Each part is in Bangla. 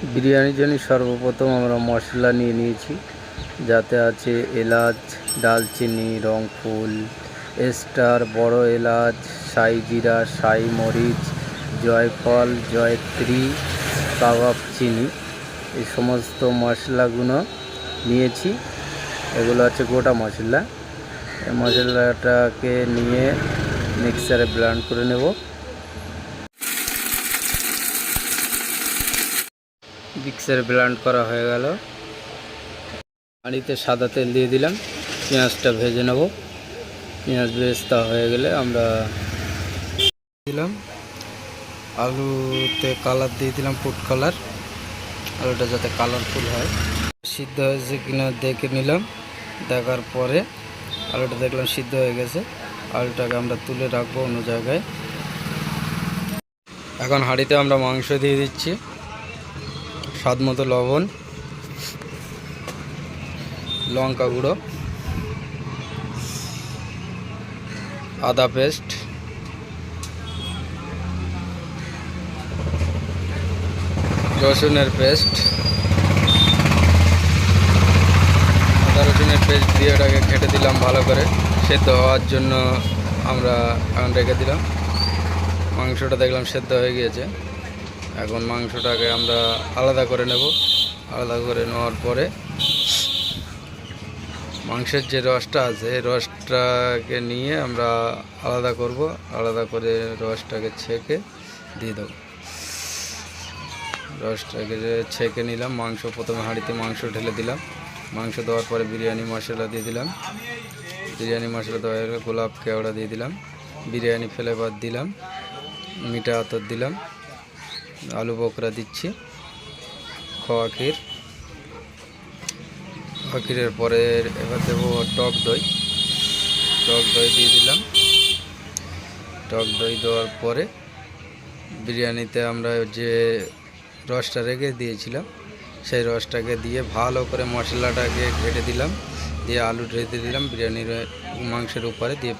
বিরিয়ানির জন্য সর্বপ্রথম আমরা মশলা নিয়ে নিয়েছি, যাতে আছে এলাচ, ডালচিনি রংফুল স্টার বড় এলাচ, সাই জিরা, সাই মরিচ, জয়ফল, জয়ত্রী, কাবাব চিনি, এই সমস্ত মশলাগুলো নিয়েছি। এগুলো হচ্ছে গোটা মশলা। মশলাটাকে নিয়ে মিক্সারে ব্লেন্ড করে নেব। মিক্সারে ব্লেন্ড করা হয়ে গেল। হাঁড়িতে সাদা তেল দিয়ে দিলাম। পেঁয়াজটা ভেজে নেব। পেঁয়াজ বেস্তা হয়ে গেলে আমরা দিলাম। আলুতে কালার দিয়ে দিলাম ফুড কালার। আলুটা যাতে কালারফুল হয়। সিদ্ধ হয়েছে কিনা দেখে নিলাম। দেখার পরে আলুটা দেখলাম সিদ্ধ হয়ে গেছে। আলুটাকে আমরা তুলে রাখব অন্য জায়গায়। এখন হাঁড়িতে আমরা মাংস দিয়ে দিচ্ছি। স্বাদ মতো লবণ, লঙ্কা গুঁড়ো, আদা পেস্ট, রসুনের পেস্ট, আদা রসুনের পেস্ট দিয়ে ওটাকে ঘেটে দিলাম ভালো করে। সেদ্ধ হওয়ার জন্য আমরা এখন রেখে দিলাম। মাংসটা দেখলাম সেদ্ধ হয়ে গিয়েছে। এখন মাংসটাকে আমরা আলাদা করে নেব। আলাদা করে নেওয়ার পরে মাংসের যে রসটা আছে রসটাকে নিয়ে আমরা আলাদা করব। আলাদা করে রসটাকে ছেঁকে দিয়ে দেবো। রসটাকে ছেঁকে নিলাম, মাংস প্রথমে হাঁড়িতে মাংস ঢেলে দিলাম। মাংস দেওয়ার পরে বিরিয়ানি মশলা দিয়ে দিলাম। বিরিয়ানি মশলা দেওয়া হয়ে গোলাপ কেওড়া দিয়ে দিলাম। বিরিয়ানি ফ্লেভার দিলাম। মিঠা আতর দিলাম। আলু বকরা দিচ্ছি, খোয়া ক্ষীর। খোয়া ক্ষীরের পরে এবার দেবো টক দই। টক দই দিয়ে দিলাম। টক দই দেওয়ার পরে বিরিয়ানিতে আমরা যে রসটা রেখে দিয়েছিলাম, সেই রসটাকে দিয়ে ভালো করে মশলাটাকে ঘেটে দিলাম, দিয়ে আলু ঢেলে দিলাম, বিরিয়ানির মাংসের উপরে দিয়ে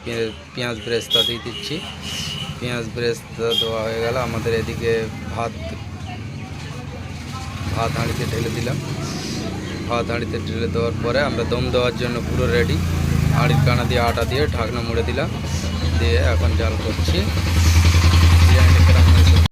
পেঁয়াজ ব্রেস্তা দিয়ে দিচ্ছি। পেঁয়াজ ব্রেস্তা দেওয়া হয়ে গেল। আমাদের এদিকে ভাত ভাত হাঁড়িতে ঢেলে দিলাম। ভাত হাঁড়িতে ঢেলে দেওয়ার পরে আমরা দম দেওয়ার জন্য পুরো রেডি হাঁড়ির কানা দিয়ে আটা দিয়ে ঢাকনা মুড়ে দিলাম। দিয়ে এখন জাল করছি।